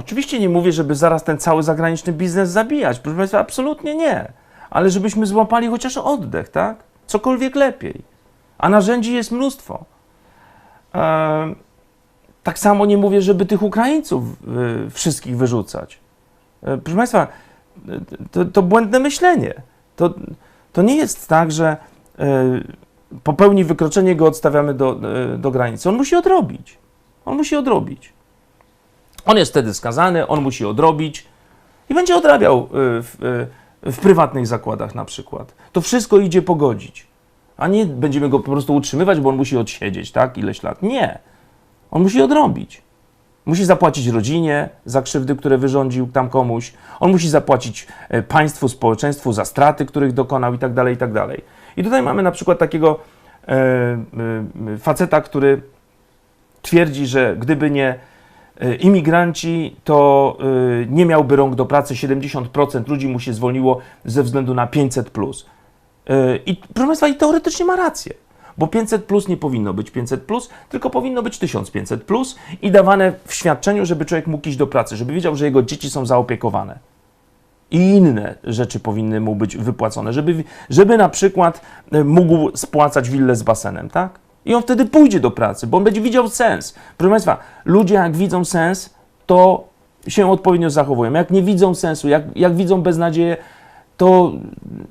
Oczywiście nie mówię, żeby zaraz ten cały zagraniczny biznes zabijać, proszę Państwa, absolutnie nie. Ale żebyśmy złapali chociaż oddech, tak? Cokolwiek lepiej. A narzędzi jest mnóstwo. Ehm, tak samo nie mówię, żeby tych Ukraińców y, wszystkich wyrzucać. E, Proszę Państwa, y, to, to błędne myślenie. To, to nie jest tak, że y, popełni wykroczenie, go odstawiamy do, y, do granicy. On musi odrobić. On musi odrobić. On jest wtedy skazany, on musi odrobić i będzie odrabiał y, w, y, w prywatnych zakładach na przykład. To wszystko idzie pogodzić. A nie będziemy go po prostu utrzymywać, bo on musi odsiedzieć, tak? Ileś lat. Nie. On musi odrobić. Musi zapłacić rodzinie za krzywdy, które wyrządził tam komuś. On musi zapłacić e, państwu, społeczeństwu za straty, których dokonał i tak dalej, i tak dalej. I tutaj mamy na przykład takiego e, e, faceta, który twierdzi, że gdyby nie imigranci, to e, nie miałby rąk do pracy. 70% ludzi mu się zwolniło ze względu na 500. Plus. E, I proszę Państwa, i teoretycznie ma rację. Bo 500 plus nie powinno być 500 plus, tylko powinno być 1500 plus i dawane w świadczeniu, żeby człowiek mógł iść do pracy, żeby wiedział, że jego dzieci są zaopiekowane. I inne rzeczy powinny mu być wypłacone, żeby, żeby na przykład e, mógł spłacać willę z basenem, tak? I on wtedy pójdzie do pracy, bo on będzie widział sens. Proszę Państwa, ludzie jak widzą sens, to się odpowiednio zachowują. Jak nie widzą sensu, jak, jak widzą beznadzieję, to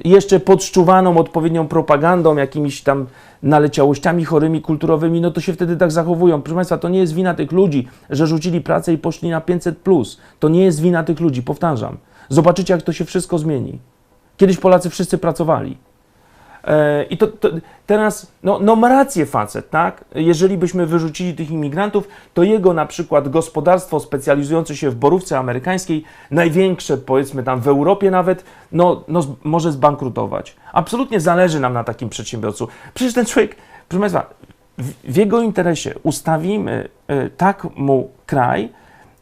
jeszcze podszczuwaną odpowiednią propagandą, jakimiś tam naleciałościami chorymi, kulturowymi, no to się wtedy tak zachowują. Proszę Państwa, to nie jest wina tych ludzi, że rzucili pracę i poszli na 500+. Plus. To nie jest wina tych ludzi, powtarzam. Zobaczycie, jak to się wszystko zmieni. Kiedyś Polacy wszyscy pracowali. E, I to, to teraz, no, no ma rację facet, tak? Jeżeli byśmy wyrzucili tych imigrantów, to jego na przykład gospodarstwo specjalizujące się w borówce amerykańskiej, największe powiedzmy tam w Europie nawet, no, no może zbankrutować. Absolutnie zależy nam na takim przedsiębiorcu. Przecież ten człowiek, proszę Państwa, w, w jego interesie ustawimy e, tak mu kraj,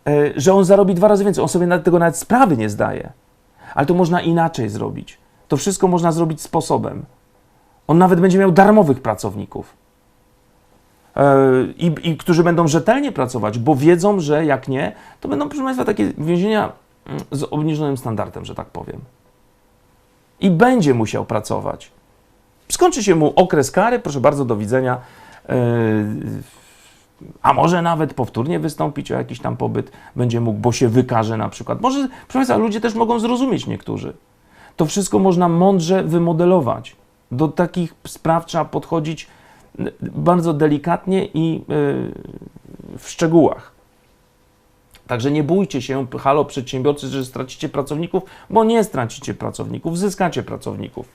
e, że on zarobi dwa razy więcej. On sobie nawet tego nawet sprawy nie zdaje. Ale to można inaczej zrobić. To wszystko można zrobić sposobem. On nawet będzie miał darmowych pracowników. E, I, I którzy będą rzetelnie pracować, bo wiedzą, że jak nie, to będą, proszę Państwa, takie więzienia mm, z obniżonym standardem, że tak powiem. I będzie musiał pracować. Skończy się mu okres kary, proszę bardzo, do widzenia. E, A może nawet powtórnie wystąpić o jakiś tam pobyt będzie mógł, bo się wykaże na przykład. Może, proszę Państwa, ludzie też mogą zrozumieć niektórzy. To wszystko można mądrze wymodelować. Do takich spraw trzeba podchodzić n- bardzo delikatnie i yy, w szczegółach. Także nie bójcie się, halo przedsiębiorcy, że stracicie pracowników, bo nie stracicie pracowników, zyskacie pracowników.